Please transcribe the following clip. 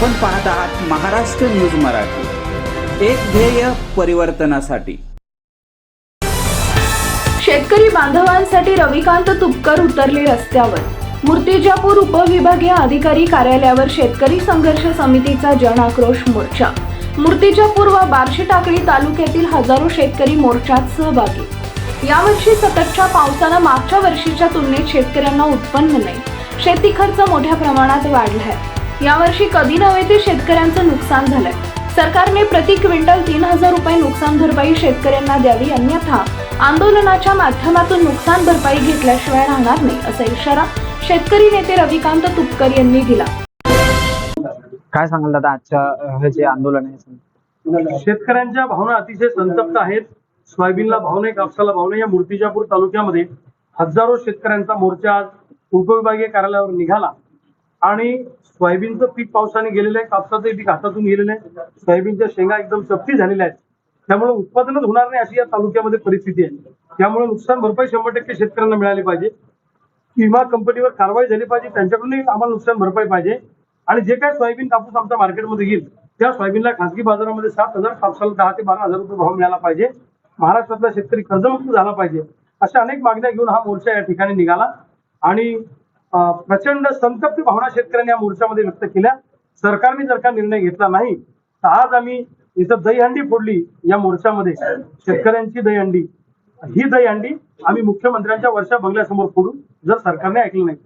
आपण पाहत आहात महाराष्ट्र न्यूज मराठी. एक ध्येय परिवर्तनासाठी. शेतकरी बांधवांसाठी रविकांत तुपकर उतरले रस्त्यावर. मूर्तिजापूर उपविभागीय अधिकारी कार्यालयावर शेतकरी संघर्ष समितीचा जन आक्रोश मोर्चा. मूर्तिजापूर व बार्शी टाकळी तालुक्यातील हजारो शेतकरी मोर्चात सहभागी. यावर्षी सततच्या पावसानं मागच्या वर्षीच्या तुलनेत शेतकऱ्यांना उत्पन्न नाही. शेती खर्च मोठ्या प्रमाणात वाढलाय. यावर्षी कधी नव्हे ते शेतकऱ्यांचं नुकसान झालंय. सरकारने प्रति क्विंटल तीन हजार रुपये नुकसान भरपाई शेतकऱ्यांना द्यावी अन्यथा आंदोलनाच्या माध्यमातून नुकसान भरपाई घेतल्याशिवाय राहणार नाही असा इशारा शेतकरी नेते रविकांत तुपकर यांनी दिला. काय सांगाल दादा आजच्या हे जे आंदोलन आहे? शेतकऱ्यांच्या भावना अतिशय संतप्त आहेत. सोयाबीनला भाव नाही कापसाला भाव नाही. या मूर्तिजापूर तालुक्यामध्ये हजारो शेतकऱ्यांचा मोर्चा आज उपविभागीय कार्यालयावर निघाला. आणि सोयाबीनचं पीक पावसाने गेलेलं आहे कापसाचं पीक हातातून गेलेलं आहे. सोयाबीनच्या शेंगा एकदम चपटी झालेल्या आहेत. त्यामुळे उत्पादनच होणार नाही अशी या तालुक्यामध्ये परिस्थिती आहे. त्यामुळे नुकसान भरपाई शंभर टक्के शेतकऱ्यांना मिळाली पाहिजे. विमा कंपनीवर कारवाई झाली पाहिजे त्यांच्याकडूनही आम्हाला नुकसान भरपाई पाहिजे. आणि जे काय सोयाबीन कापूस आमच्या मार्केटमध्ये येईल त्या सोयाबीनला खासगी बाजारामध्ये सात हजार कापसाला दहा ते बारा हजार रुपये भाव मिळाला पाहिजे. महाराष्ट्रातला शेतकरी कर्जमुक्त झाला पाहिजे. अशा अनेक मागण्या घेऊन हा मोर्चा या ठिकाणी निघाला. आणि प्रचंड संतप्त भावना शेतकऱ्यांनी या मोर्चामध्ये व्यक्त केल्या. सरकारने जर का निर्णय घेतला नाही तर आज आम्ही इथं दहीहंडी फोडली या मोर्चामध्ये. शेतकऱ्यांची दहीहंडी. ही दहीहंडी आम्ही मुख्यमंत्र्यांच्या वर्षा बंगल्यासमोर फोडू जर सरकारने ऐकलं नाही.